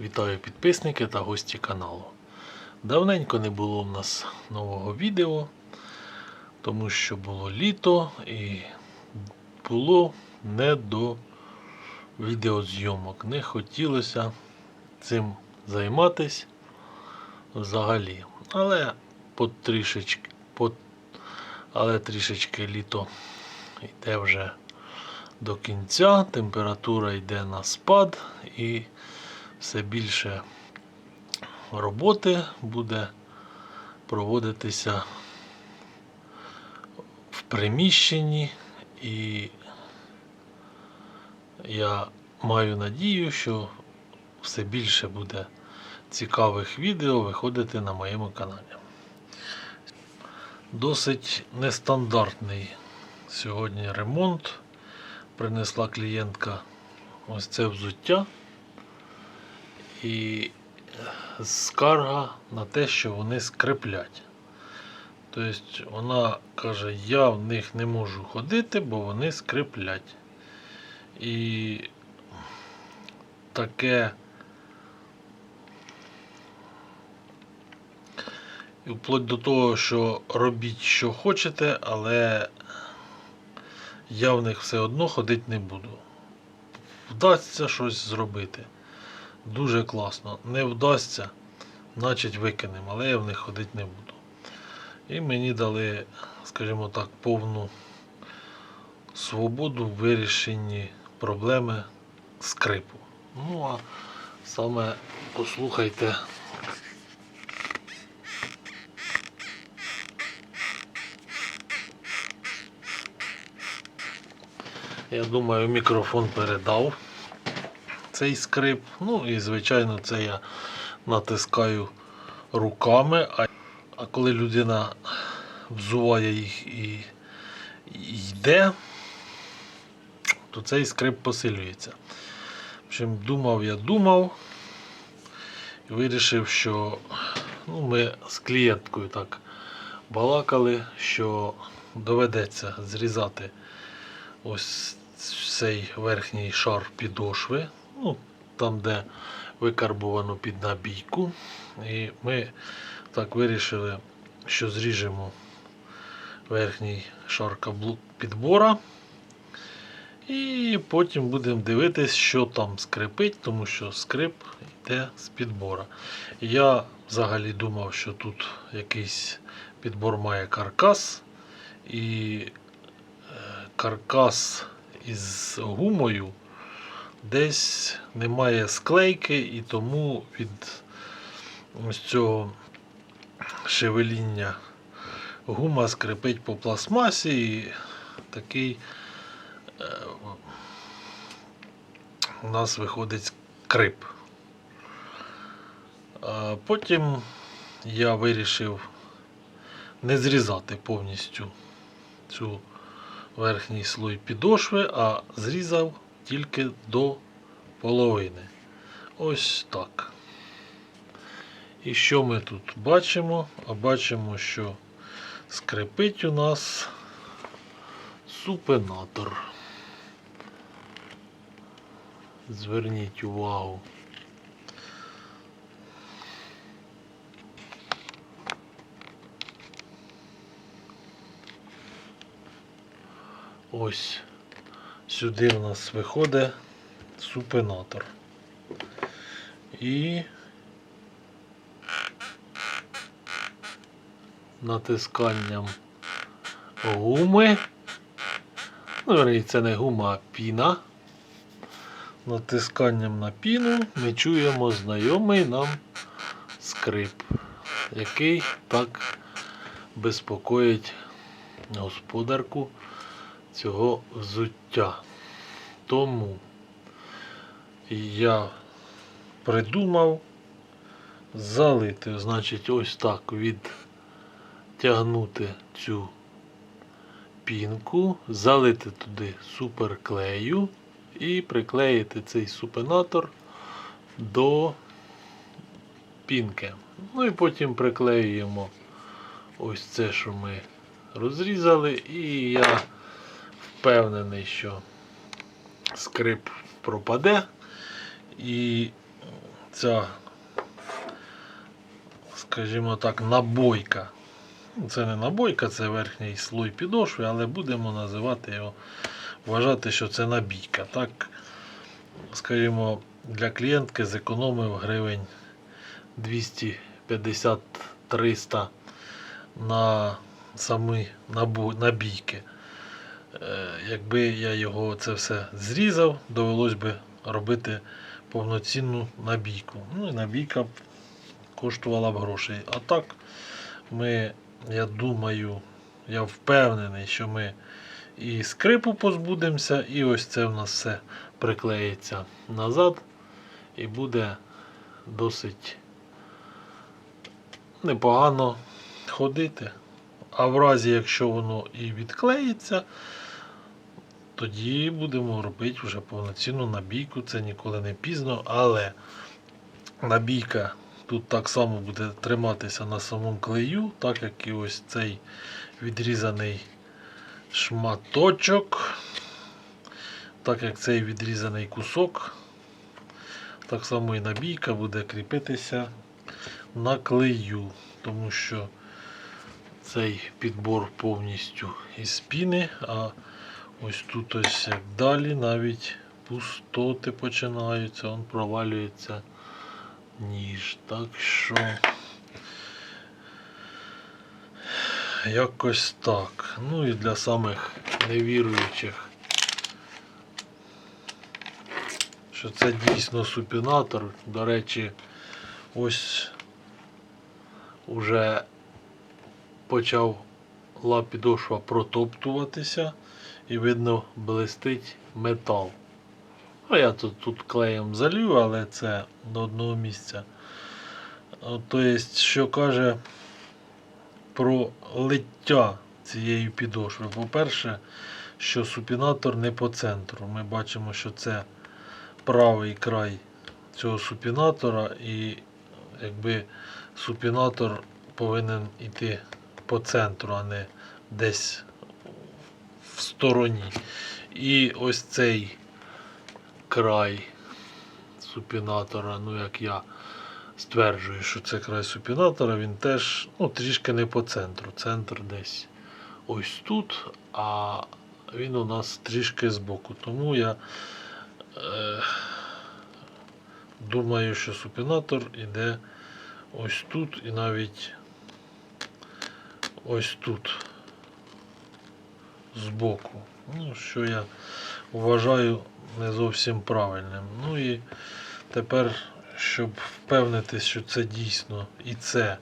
Вітаю підписники та гості каналу. Давненько не було в нас нового відео, тому що було літо і було не до відеозйомок. Не хотілося цим займатися взагалі. Але потрішечки, по, але трішечки літо йде вже до кінця, температура йде на спад і все більше роботи буде проводитися в приміщенні, і я маю надію, що все більше буде цікавих відео виходити на моєму каналі. Досить нестандартний сьогодні ремонт. Принесла клієнтка ось це взуття і скарга на те, що вони скриплять. Тобто вона каже, я в них не можу ходити, бо вони скриплять. І таке і вплоть до того, що робіть, що хочете, але я в них все одно ходити не буду. Вдасться щось зробити. Дуже класно. Не вдасться, значить викинемо, але я в них ходити не буду. І мені дали, скажімо так, повну свободу в вирішенні проблеми скрипу. Ну а саме послухайте. Я думаю, мікрофон передав цей скрип. Ну і звичайно це я натискаю руками. А, коли людина взуває їх і, йде, то цей скрип посилюється. Общем, думав я думав і вирішив, що ну, ми з клієнткою так балакали, що доведеться зрізати ось цей верхній шар підошви, ну, там, де викарбовано під набійку. І ми так вирішили, що зріжемо верхній шар каблук підбора. І потім будемо дивитись, що там скрипить, тому що скрип йде з підбора. Я взагалі думав, що тут якийсь підбор має каркас. І е, каркас із гумою десь немає склейки, і тому від ось цього шевеління гума скрипить по пластмасі і такий е, у нас виходить скрип. Потім я вирішив не зрізати повністю цю верхній слой підошви, а зрізав тільки до половини. Ось так. І що ми тут бачимо? А бачимо, що скрипить у нас супенатор. Зверніть увагу. Ось сюди в нас виходить супенатор. І натисканням гуми. Ну, це не гума, а піна. Натисканням на піну ми чуємо знайомий нам скрип, який так безпокоїть господарку цього взуття. Тому я придумав залити, значить, ось так відтягнути цю пінку, залити туди суперклею і приклеїти цей супенатор до пінки. Ну і потім приклеюємо ось це, що ми розрізали, і я впевнений, що скрип пропаде. І ця, скажімо так, набойка. Це не набойка, це верхній слой підошви, але будемо називати його, вважати, що це набійка. Так, скажімо, для клієнтки зекономив гривень 250-300 на самі набійки. Е, Якби я його це все зрізав, довелось би робити повноцінну набійку. Ну і набійка коштувала б грошей. А так, ми, я думаю, я впевнений, що ми і скрипу позбудемося, і ось це в нас все приклеїться назад і буде досить непогано ходити. А в разі, якщо воно і відклеїться, тоді будемо робити вже повноцінну набійку. Це ніколи не пізно, але набійка тут так само буде триматися на самому клею, так як і ось цей відрізаний шматочок, так як цей відрізаний кусок, так само і набійка буде кріпитися на клею, тому що цей підбор повністю із піни, а ось тут ось далі навіть пустоти починаються, он провалюється ніж. Так що якось так. Ну і для самих невіруючих, що це дійсно супінатор. До речі, ось уже почав підошва протоптуватися і видно блистить метал. А я тут, тут клеєм залью, але це до одного місця. Тобто, що каже про лиття цієї підошви. По-перше, що супінатор не по центру. Ми бачимо, що це правий край цього супінатора, і якби супінатор повинен йти по центру, а не десь в стороні. І ось цей край супінатора, ну як я стверджую, що це край супінатора, він теж ну, трішки не по центру. Центр десь ось тут, а він у нас трішки збоку. Тому я е, думаю, що супінатор іде ось тут і навіть ось тут збоку. Ну, що я вважаю не зовсім правильним. Ну і тепер, щоб впевнитись, що це дійсно і це,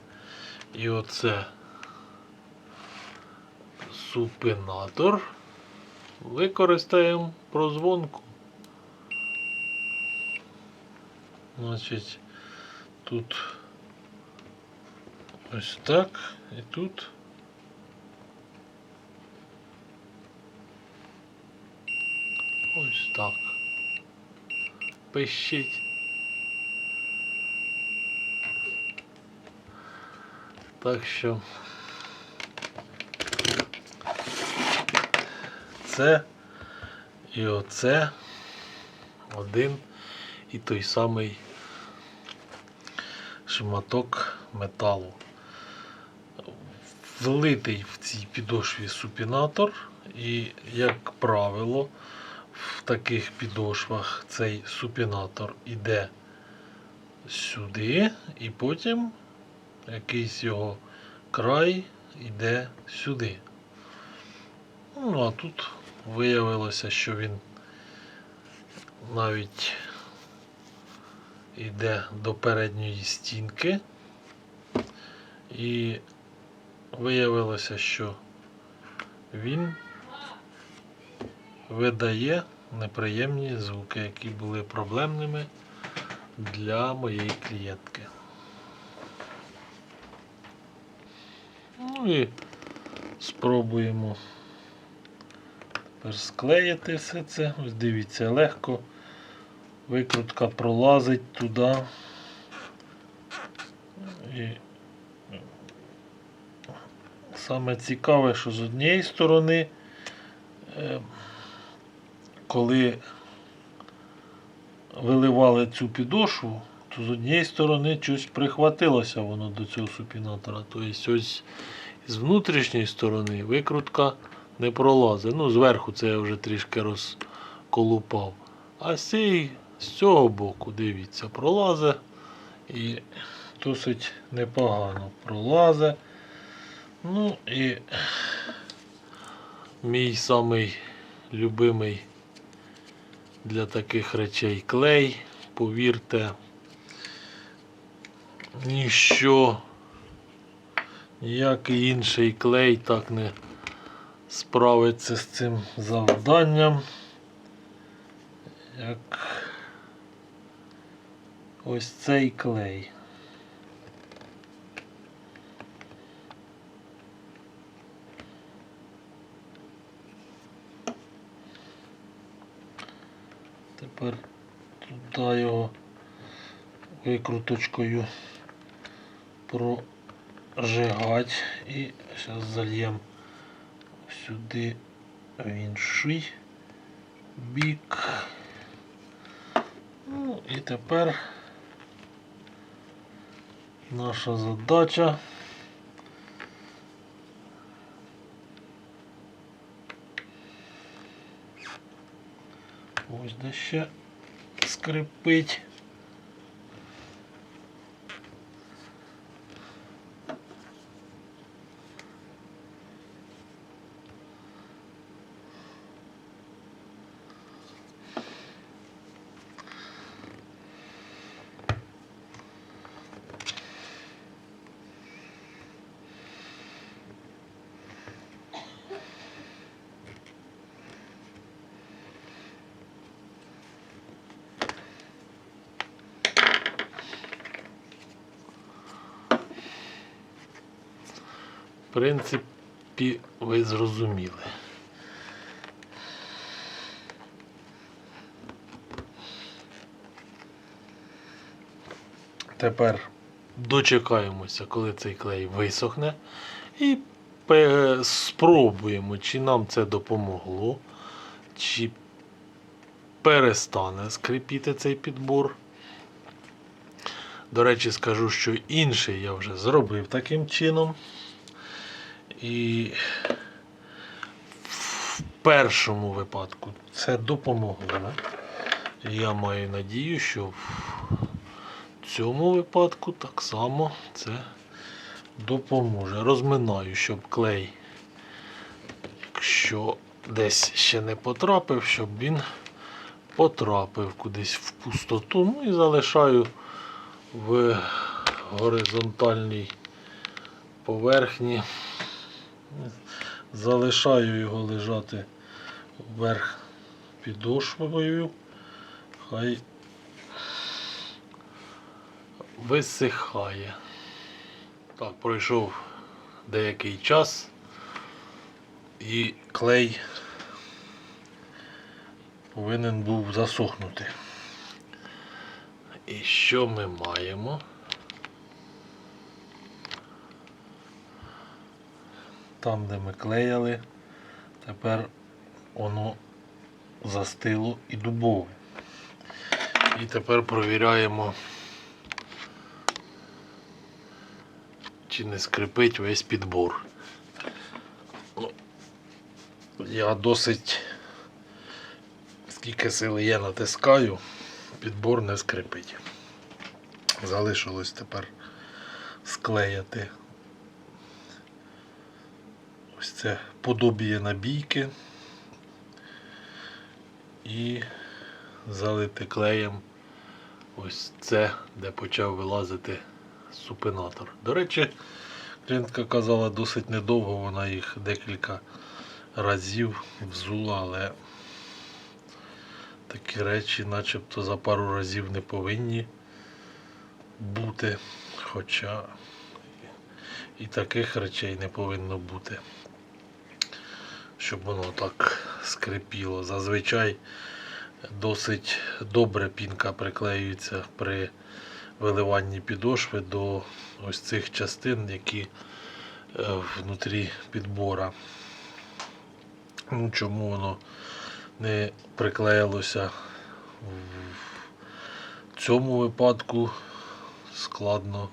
і оце супинатор, використаємо прозвонку. Значить, тут ось так і тут. Ось так. Пищить. Так що це і оце один і той самий шматок металу. Влитий в цій підошві супінатор, і, як правило, в таких підошвах цей супінатор іде сюди, і потім якийсь його край йде сюди. Ну, а тут виявилося, що він навіть йде до передньої стінки. І виявилося, що він видає неприємні звуки, які були проблемними для моєї клієнтки. Ну і спробуємо склеїти все це. Ось дивіться, легко. Викрутка пролазить туди. І саме цікаве, що з однієї сторони, е, коли виливали цю підошву, то з однієї сторони щось прихватилося воно до цього супінатора. Тобто ось з внутрішньої сторони викрутка не пролазить. Ну, зверху це я вже трішки розколупав. А з, з цього боку, дивіться, пролазить і досить непогано пролазить. Ну і мій самий любимий для таких речей клей. Повірте, ніщо, ніякий інший клей так не справиться з цим завданням, як ось цей клей. Тепер туди його викруточкою прожигати і зараз зальємо сюди в інший бік. Ну і тепер наша задача ось де ще скрипить. Принципі, ви зрозуміли. Тепер дочекаємося, коли цей клей висохне, і спробуємо, чи нам це допомогло, чи перестане скрипіти цей підбор. До речі, скажу, що інший я вже зробив таким чином. І в першому випадку це допомогло. Я маю надію, що в цьому випадку так само це допоможе. Розминаю, щоб клей, якщо десь ще не потрапив, щоб він потрапив кудись в пустоту. Ну і залишаю в горизонтальній поверхні. Залишаю його лежати вверх підошвою. Хай висихає. Так, пройшов деякий час і клей повинен був засохнути. І що ми маємо? Там, де ми клеяли, тепер воно застило і дубове. І тепер провіряємо, чи не скрипить весь підбор. Ну, я досить, скільки сили є, натискаю, підбор не скрипить. Залишилось тепер склеяти це подобіє набійки і залити клеєм ось це, де почав вилазити супинатор. До речі, клієнтка казала досить недовго, вона їх декілька разів взула, але такі речі начебто за пару разів не повинні бути. Хоча і таких речей не повинно бути, щоб воно так скрипіло. Зазвичай досить добре пінка приклеюється при виливанні підошви до ось цих частин, які е, внутрі підбора. Ну, чому воно не приклеїлося в цьому випадку складно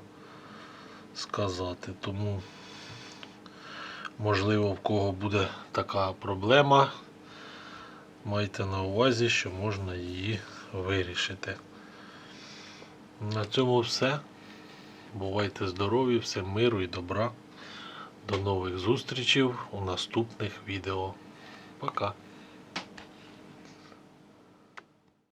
сказати. Тому, можливо, в кого буде така проблема, майте на увазі, що можна її вирішити. На цьому все. Бувайте здорові, всім миру і добра. До нових зустрічей у наступних відео. Пока.